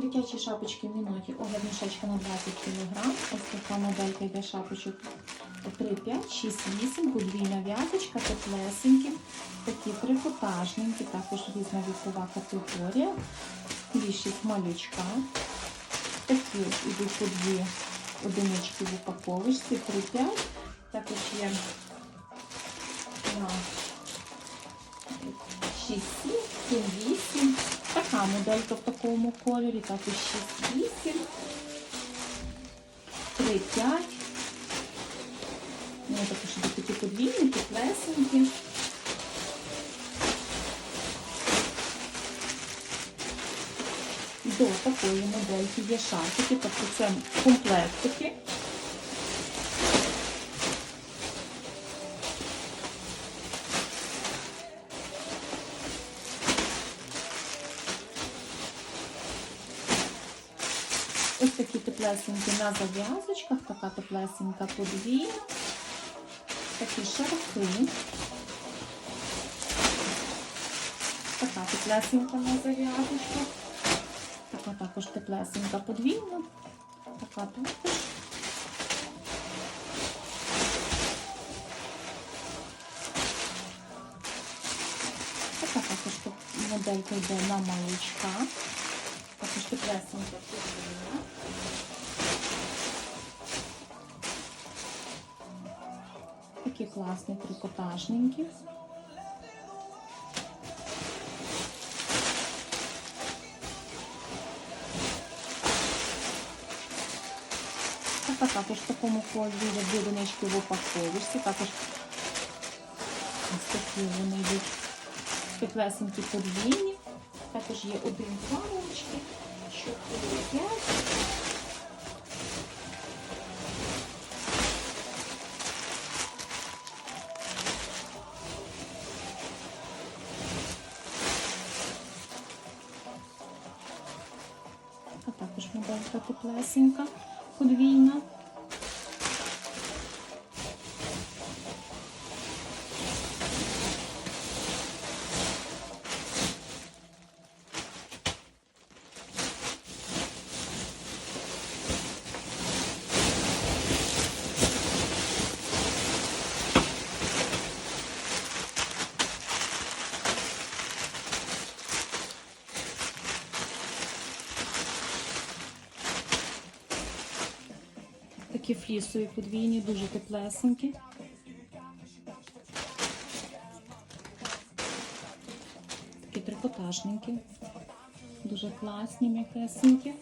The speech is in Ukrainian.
Дитячі шапочки в міноті, огляд мішечка на 20 кг. Ось така моделька йде шапочок 3, 5, 6, 8, подвійна в'язочка, теплесенькі, такі трикотажненькі, також різна вікова категорія, більшість малючка. Такі йдуть по дві одинички в упаковочці, 3, 5. Також є на 6, 7, 8. Така моделька в такому кольорі, також 6, 8, 3, 5. Ну, також іде такі подвійні, теплесенькі. До такої модельки є шарфики, тобто це комплектики. Ось такі теплесенькі на зав'язочках, така теплесенька подвійна, такі шарфи. Така теплесенька на зав'язочках. Така також теплесенька подвійна. Така також. Така також моделька йде на малючка. Також теплесенька подвійна. Такі класні трикотажненькі. Така також в такому кольорі є одинички в упаковочці. Також ось такі вони йдуть теплесенькі подвійні. Також є один плавочки, чотири, також моделька теплесенька, подвійна. Такі флісові подвійні, дуже теплесенькі. Такі трикотажненькі. Дуже класні, м'якесенькі.